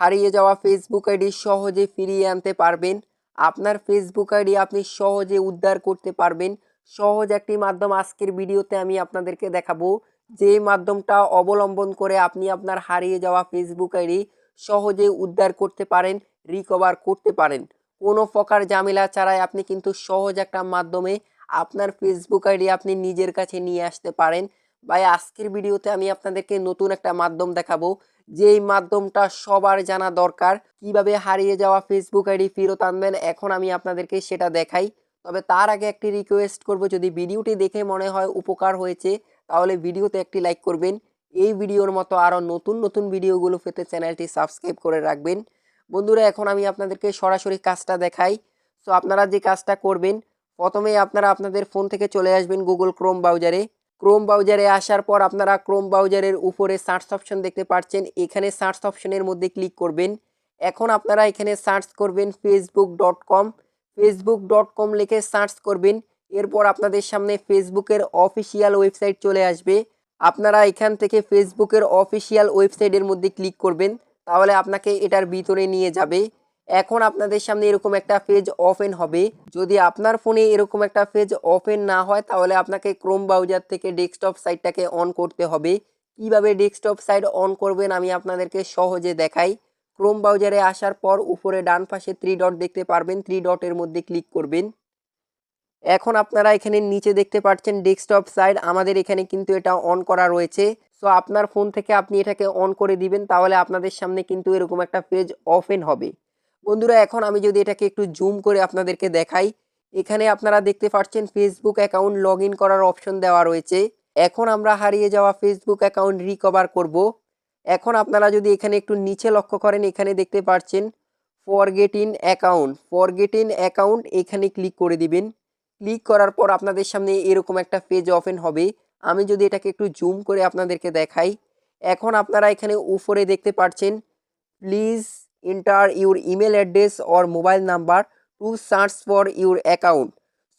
হারিয়ে যাওয়া Facebook ID সহজে ফিরিয়ে আনতে পারবেন। আপনার ফেসবুক আইডি আপনি সহজে উদ্ধার করতে পারবেন। সহজ একটি মাধ্যম আজকের ভিডিওতে আমি আপনাদেরকে দেখাবো। যে মাধ্যমটা অবলম্বন করে আপনি আপনার হারিয়ে যাওয়া ফেসবুক আইডি সহজে উদ্ধার করতে পারেন রিকভার করতে পারেন। কোনো প্রকার ঝামেলা ছাড়াই আপনি কিন্তু সহজ একটা মাধ্যমে আপনার ফেসবুক আইডি আপনি নিজের কাছে নিয়ে আসতে পারেন। ভাই, আজকের ভিডিওতে আমি আপনাদেরকে নতুন একটা মাধ্যম দেখাবো। যেই মাধ্যমটা সবার জানা দরকার, কীভাবে হারিয়ে যাওয়া ফেসবুক আইডি ফেরত আনবেন, এখন আমি আপনাদেরকে সেটা দেখাই। তবে তার আগে একটি রিকোয়েস্ট করব, যদি ভিডিওটি দেখে মনে হয় উপকার হয়েছে, তাহলে ভিডিওতে একটি লাইক করবেন। এই ভিডিওর মতো আরও নতুন নতুন ভিডিওগুলো পেতে চ্যানেলটি সাবস্ক্রাইব করে রাখবেন। বন্ধুরা, এখন আমি আপনাদেরকে সরাসরি কাজটা দেখাই। সো আপনারা যে কাজটা করবেন প্রথমে আপনারা আপনাদের ফোন থেকে চলে আসবেন গুগল ক্রোম ব্রাউজারে ক্রোম ব্রাউজারে আসার পর আপনারা ক্রোম ব্রাউজারের উপরে সার্চ অপশন দেখতে পাচ্ছেন এখানে সার্চ অপশনের মধ্যে ক্লিক করবেন। এখন আপনারা এখানে সার্চ করবেন Facebook dot com Facebook dot com লিখে সার্চ করবেন। এরপর আপনাদের সামনে ফেসবুকের অফিসিয়াল ওয়েবসাইট চলে আসবে। আপনারা এখান থেকে ফেসবুকের অফিসিয়াল ওয়েবসাইটের মধ্যে ক্লিক করবেন। তাহলে আপনাকে এটার ভিতরে নিয়ে যাবে। এখন আপনাদের সামনে এরকম একটা পেজ ওপেন হবে। যদি আপনার ফোনে এরকম একটা পেজ ওপেন না হয়, তাহলে আপনাকে ক্রোম ব্রাউজার থেকে ডেস্কটপ সাইটটাকে অন করতে হবে। কীভাবে ডেস্কটপ সাইট অন করবেন আমি আপনাদেরকে সহজে দেখাই। ক্রোম ব্রাউজারে আসার পর উপরে ডান পাশে থ্রি ডট দেখতে পারবেন। থ্রি ডটের মধ্যে ক্লিক করবেন। এখন আপনারা এখানে নিচে দেখতে পাচ্ছেন ডেস্কটপ সাইট আমাদের এখানে কিন্তু এটা অন করা রয়েছে। সো আপনার ফোন থেকে আপনি এটাকে অন করে দিবেন, তাহলে আপনাদের সামনে কিন্তু এরকম একটা পেজ ওপেন হবে। বন্ধুরা, এখন আমি যদি এটাকে একটু জুম করে আপনাদেরকে দেখাই, এখানে আপনারা দেখতে পাচ্ছেন ফেসবুক অ্যাকাউন্ট লগ করার অপশন দেওয়া রয়েছে। এখন আমরা হারিয়ে যাওয়া ফেসবুক অ্যাকাউন্ট রিকভার করব। এখন আপনারা যদি এখানে একটু নিচে লক্ষ্য করেন, এখানে দেখতে পাচ্ছেন forget in account forget in account এখানে ক্লিক করে দিবেন। ক্লিক করার পর আপনাদের সামনে এরকম একটা পেজ ওপেন হবে। আমি যদি এটাকে একটু জুম করে আপনাদেরকে দেখাই, এখন আপনারা এখানে উপরে দেখতে পাচ্ছেন please enter your email address or mobile number to search for your account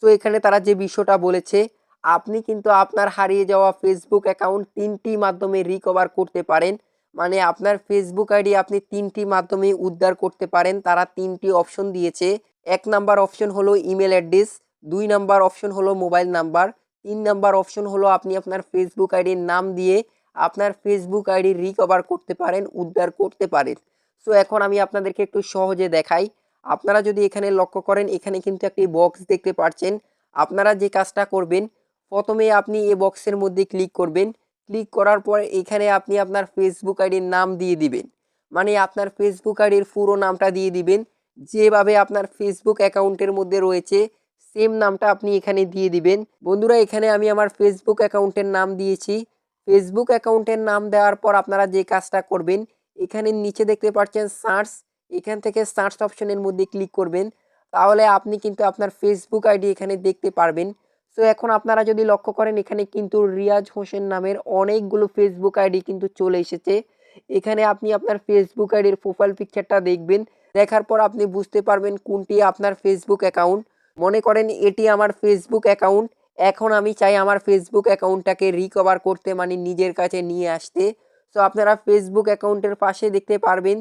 তো এখানে তারা যে বিষয়টা বলেছে, আপনি কিন্তু আপনার হারিয়ে যাওয়া ফেসবুক অ্যাকাউন্ট তিনটি মাধ্যমে রিকভার করতে পারেন। মানে আপনার ফেসবুক আইডি আপনি তিনটি মাধ্যমে উদ্ধার করতে পারেন। তারা তিনটি অপশন দিয়েছে। এক নাম্বার অপশন হলো ইমেল অ্যাড্রেস দুই নাম্বার অপশন হলো মোবাইল নাম্বার তিন নাম্বার অপশন হলো আপনি আপনার ফেসবুক আইডির নাম দিয়ে আপনার ফেসবুক আইডি রিকভার করতে পারেন, উদ্ধার করতে পারেন। সো এখন আমি আপনাদেরকে একটু সহজে দেখাই। আপনারা যদি এখানে লক্ষ্য করেন, এখানে কিন্তু একটি বক্স দেখতে পাচ্ছেন আপনারা যে কাজটা করবেন, প্রথমে আপনি এই বক্সের মধ্যে ক্লিক করবেন। ক্লিক করার পর এখানে আপনি আপনার ফেসবুক আইডির নাম দিয়ে দিবেন। মানে আপনার ফেসবুক আইডির পুরো নামটা দিয়ে দিবেন। যেভাবে আপনার ফেসবুক অ্যাকাউন্টের মধ্যে রয়েছে সেম নামটা আপনি এখানে দিয়ে দিবেন। বন্ধুরা, এখানে আমি আমার ফেসবুক অ্যাকাউন্টের নাম দিয়েছি। ফেসবুক অ্যাকাউন্টের নাম দেওয়ার পর আপনারা যে কাজটা করবেন এখানে নিচে দেখতে পাচ্ছেন সার্চ এখান থেকে সার্চ অপশনের মধ্যে ক্লিক করবেন। তাহলে আপনি কিন্তু আপনার ফেসবুক আইডি এখানে দেখতে পারবেন। সো এখন আপনারা যদি লক্ষ্য করেন, এখানে কিন্তু রিয়াজ হোসেন নামের অনেকগুলো ফেসবুক আইডি কিন্তু চলে এসেছে। এখানে আপনি আপনার ফেসবুক আইডির প্রোফাইল পিকচারটা দেখবেন। দেখার পর আপনি বুঝতে পারবেন কোনটি আপনার ফেসবুক অ্যাকাউন্ট মনে করেন এটি আমার ফেসবুক অ্যাকাউন্ট এখন আমি চাই আমার ফেসবুক অ্যাকাউন্টটাকে রিকভার করতে মানে নিজের কাছে নিয়ে আসতে। সো আপনারা ফেসবুক অ্যাকাউন্টের পাশে দেখতে পারবেন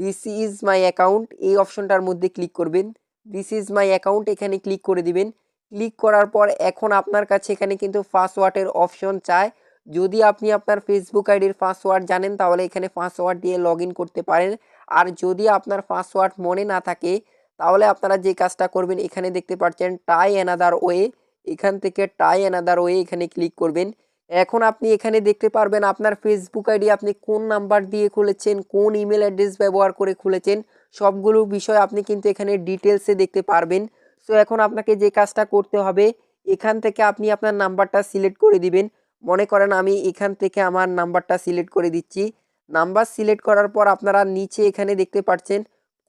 দিস ইজ মাই অ্যাকাউন্ট এই অপশনটার মধ্যে ক্লিক করবেন। দিস ইজ মাই অ্যাকাউন্ট এখানে ক্লিক করে দিবেন। ক্লিক করার পর এখন আপনার কাছে এখানে কিন্তু পাসওয়ার্ডের অপশন চায় যদি আপনি আপনার ফেসবুক আইডির পাসওয়ার্ড জানেন, তাহলে এখানে পাসওয়ার্ড দিয়ে লগ করতে পারেন। আর যদি আপনার পাসওয়ার্ড মনে না থাকে, তাহলে আপনারা যে কাজটা করবেন, এখানে দেখতে পাচ্ছেন টাই অ্যানাদার ওয়ে এখান থেকে টাই অ্যানাদার ওয়ে এখানে ক্লিক করবেন। এখন আপনি এখানে দেখতে পারবেন আপনার ফেসবুক আইডি আপনি কোন নাম্বার দিয়ে খুলেছেন, কোন ইমেল অ্যাড্রেস ব্যবহার করে খুলেছেন, সবগুলো বিষয় আপনি কিন্তু এখানে ডিটেলসে দেখতে পারবেন। সো এখন আপনাকে যে কাজটা করতে হবে, এখান থেকে আপনি আপনার নাম্বারটা সিলেক্ট করে দিবেন। মনে করেন আমি এখান থেকে আমার নাম্বারটা সিলেক্ট করে দিচ্ছি। নাম্বার সিলেক্ট করার পর আপনারা নিচে এখানে দেখতে পাচ্ছেন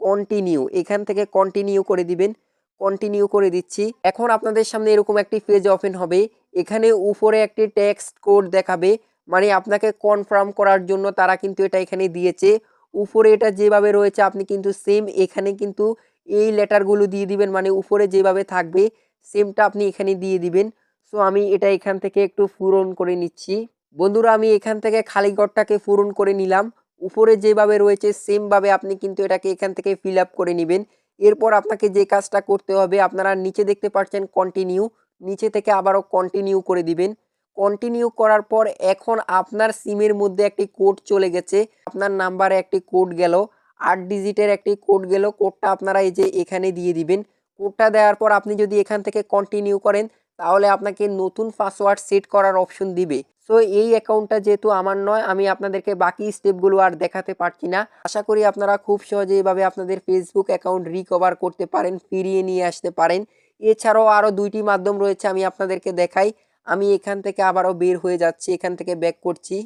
কন্টিনিউ এখান থেকে কন্টিনিউ করে দিবেন। কন্টিনিউ করে দিচ্ছি। এখন আপনাদের সামনে এরকম একটি পেজ ওপেন হবে। এখানে উপরে একটি টেক্সট কোড দেখাবে। মানে আপনাকে কনফার্ম করার জন্য তারা কিন্তু এটা এখানে দিয়েছে। উপরে এটা যেভাবে রয়েছে, আপনি কিন্তু সেম এখানে কিন্তু এই লেটারগুলো দিয়ে দিবেন। মানে উপরে যেভাবে থাকবে সেমটা আপনি এখানে দিয়ে দিবেন। সো আমি এটা এখান থেকে একটু পূরণ করে নিচ্ছি। বন্ধুরা, আমি এখান থেকে খালি ঘরটাকে পূরণ করে নিলাম। উপরে যেভাবে রয়েছে সেমভাবে আপনি কিন্তু এটাকে এখান থেকে ফিল আপ করে নেবেন। এরপর আপনাকে যে কাজটা করতে হবে, আপনারা নিচে দেখতে পাচ্ছেন কন্টিনিউ নিচে থেকে আবারও কন্টিনিউ করে দিবেন। কন্টিনিউ করার পর এখন আপনার সিমের মধ্যে একটি কোড চলে গেছে, আপনার নাম্বারে একটি কোড গেল, আট ডিজিটের একটি কোড গেল কোডটা আপনারা এই যে এখানে দিয়ে দিবেন। কোডটা দেওয়ার পর আপনি যদি এখান থেকে কন্টিনিউ করেন, তাহলে আপনাকে নতুন পাসওয়ার্ড সেট করার অপশন দিবে। সো এই অ্যাকাউন্টটা যেহেতু আমার নয়, আমি আপনাদেরকে বাকি স্টেপগুলো আর দেখাতে পারছি না। আশা করি আপনারা খুব সহজে এভাবে আপনাদের ফেসবুক অ্যাকাউন্ট রিকভার করতে পারেন, ফিরিয়ে নিয়ে আসতে পারেন। এছাড়াও আরও দুইটি মাধ্যম রয়েছে, আমি আপনাদেরকে দেখাই। আমি এখান থেকে আবারও বের হয়ে যাচ্ছি, এখান থেকে ব্যাক করছি।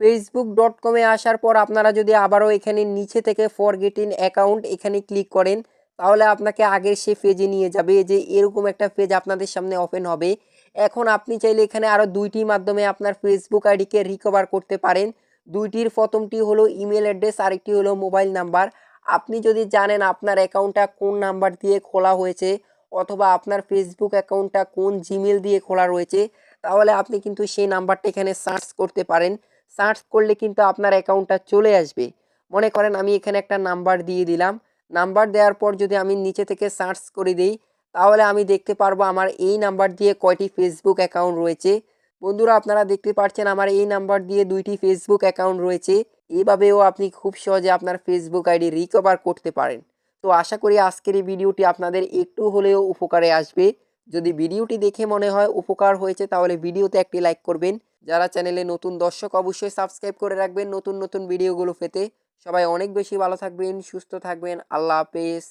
ফেসবুক ডট কমে আসার পর আপনারা যদি আবারও এখানে নিচে থেকে ফরগেট ইন অ্যাকাউন্ট এখানে ক্লিক করেন, তাহলে আপনাকে আগের সে পেজে নিয়ে যাবে যে এরকম একটা পেজ আপনাদের সামনে ওপেন হবে। এখন আপনি চাইলে এখানে আরও দুইটি মাধ্যমে আপনার ফেসবুক আইডিকে রিকভার করতে পারেন। দুইটির প্রথমটি হলো ইমেল অ্যাড্রেস আরেকটি হলো মোবাইল নাম্বার আপনি যদি জানেন আপনার অ্যাকাউন্টটা কোন নাম্বার দিয়ে খোলা হয়েছে অথবা আপনার ফেসবুক অ্যাকাউন্টটা কোন জিমেল দিয়ে খোলা রয়েছে, তাহলে আপনি কিন্তু সেই নাম্বারটা এখানে সার্চ করতে পারেন। সার্চ করলে কিন্তু আপনার অ্যাকাউন্টটা চলে আসবে। মনে করেন আমি এখানে একটা নাম্বার দিয়ে দিলাম। নাম্বার দেওয়ার পর যদি আমি নিচে থেকে সার্চ করে দিই তাহলে আমি দেখতে পারব আমার এই নাম্বার দিয়ে কয়টি ফেসবুক অ্যাকাউন্ট রয়েছে। বন্ধুরা, আপনারা দেখতে পাচ্ছেন আমার এই নাম্বার দিয়ে দুইটি ফেসবুক অ্যাকাউন্ট রয়েছে। এভাবেও আপনি খুব সহজে আপনার ফেসবুক আইডি রিকভার করতে পারেন। তো আশা করি আজকের এই ভিডিওটি আপনাদের একটু হলেও উপকারে আসবে। যদি ভিডিওটি দেখে মনে হয় উপকার হয়েছে, তাহলে ভিডিওতে একটি লাইক করবেন। যারা চ্যানেলে নতুন দর্শক, অবশ্যই সাবস্ক্রাইব করে রাখবেন নতুন নতুন ভিডিওগুলো পেতে। সবাই অনেক বেশি ভালো থাকবেন, সুস্থ থাকবেন। আল্লাহ হাফেজ।